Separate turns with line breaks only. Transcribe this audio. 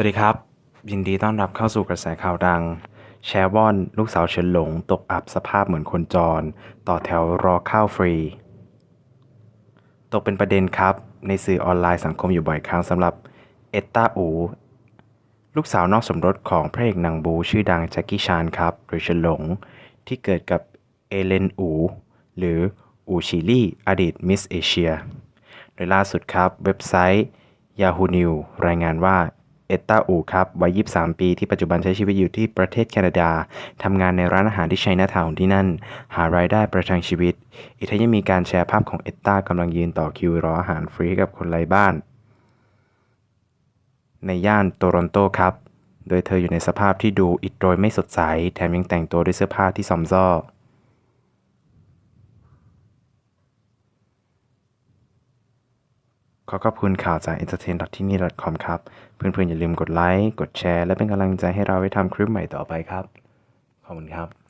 สวัสดีครับ ยินดีต้อนรับเข้าสู่กระแสข่าวดัง แชร์วอน ลูกสาวเฉินหลง ตกอับสภาพเหมือนคนจร ต่อแถวรอข้าวฟรี ตกเป็นประเด็นครับ ในสื่อออนไลน์สังคมอยู่บ่อยครั้งสำหรับเอตตาอู ลูกสาวนอกสมรสของพระเอกนังบูชื่อดังแจ็คกี้ชานครับ หรือเฉินหลง ที่เกิดกับเอเลนอู หรืออูชิลี่อดีตมิสเอเชียโดยล่าสุดครับ เว็บไซต์ Yahoo News รายงานว่า เอตตาอูครับวัย 23 ปี ที่ปัจจุบันใช้ชีวิตอยู่ที่ประเทศแคนาดา ทำงานในร้านอาหารที่ไชน่าทาวน์ที่นั่น หารายได้ประทังชีวิต อีกทั้งยังมีการแชร์ภาพของเอตตากำลังยืนต่อคิวรออาหารฟรีกับคนไร้บ้าน ในย่านโตรอนโตครับ โดยเธออยู่ในสภาพที่ดูอิดโรยไม่สดใส แถมยังแต่งตัวด้วยเสื้อผ้าที่ซอมซ่อ ขอขอบคุณข่าวจาก entertain.tini.com ครับ เพื่อนๆ อย่าลืมกดไลค์ กดแชร์ และเป็นกำลังใจให้เราไว้ทำคลิปใหม่ต่อไปครับ ขอบคุณครับ